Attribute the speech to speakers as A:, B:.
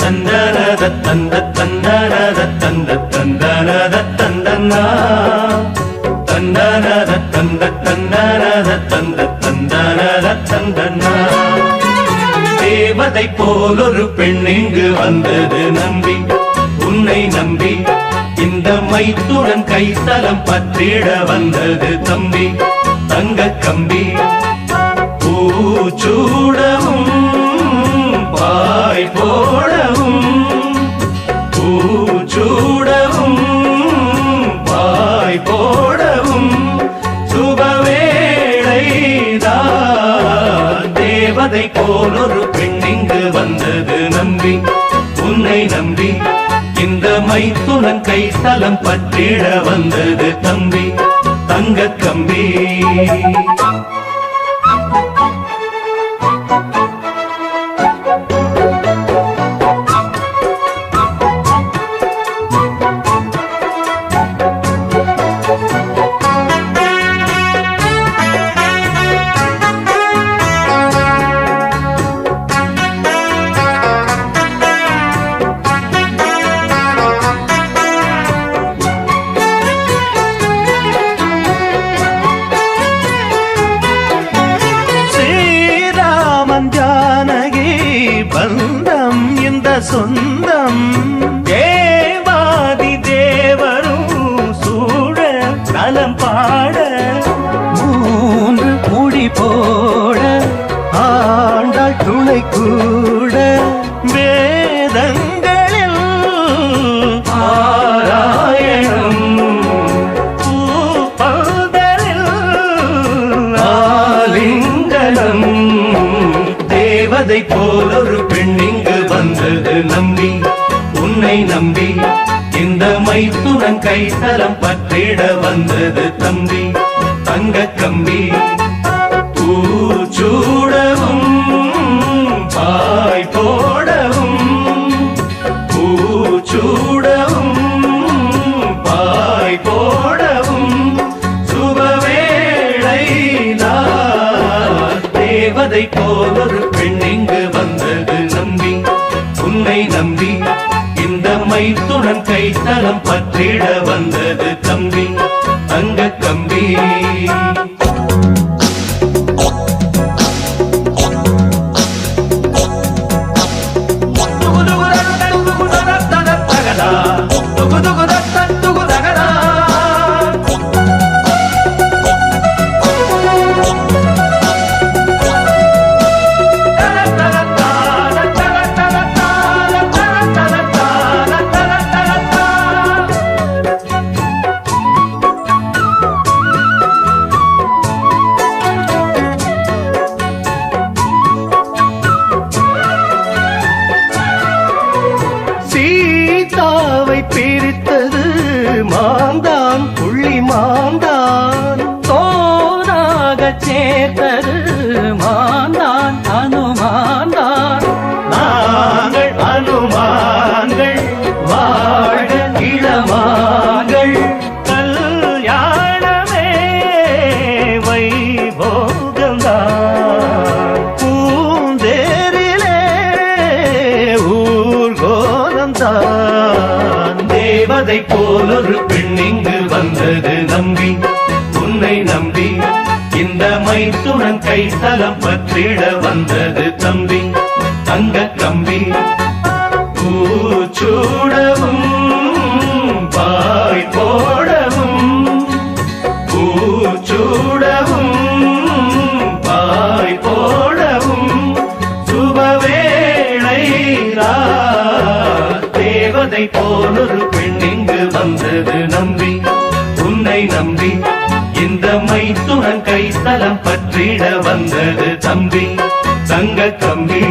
A: தந்தனத தந்த தந்தனத தந்த தந்தனத தந்தனா தந்தனத தந்த தந்தனத தந்த தந்தனத தந்தனா தேவதை போலொரு பெண் இங்கு வந்தது நம்பி. உன்னை நம்பி இந்த மைத்துடன் கைத்தலம் பத்திட வந்தது தம்பி தங்க கம்பி. பூச்சூடவும் பாய் போடவும் பூச்சூடவும் பாய் போடவும் சுபவேளைதான் தேவதை போலொரு பெண்ணிங்கு வந்தது நம்பி உன்னை நம்பி இந்த மைத்துனன் கைத்தலம் பற்றிட வந்தது தம்பி தங்க கம்பி.
B: பந்தம் இந்த சொந்தம். தேவாதி தேவரும் சூழ நலம் பாட. மூன்று முடி
A: போ தேவதை போலொரு பெண் இங்கு வந்தது நம்பி. உன்னை நம்பி இந்த மைத்துடன் கைத்தலம் பற்றிட வந்தது தம்பி. தங்க கம்பி பூச்சூடவும் தேவதை போலொரு பெண் இங்கு வந்தது நம்பி. உன்னை நம்பி இந்த மைத்துடன் கைத்தளம் பற்றிட வந்தது தம்பி. தங்க கம்பி தேவதை போலொரு பெண் இங்கு வந்தது நம்பி. உன்னை நம்பி இந்த மைத்துடன் கைத்தலம் பற்றிட வந்தது தம்பி. தங்க கம்பி பூச்சூடவும் பாய் போடவும் பூச்சூடவும் பாய் போடவும் சுபவேளை தேவதை போலொரு பெண் வருது நம்பி உன்னை நம்பி இந்த மைத்துடன் கைத்தலம் பற்றிட வந்தது தம்பி தங்க கம்பி.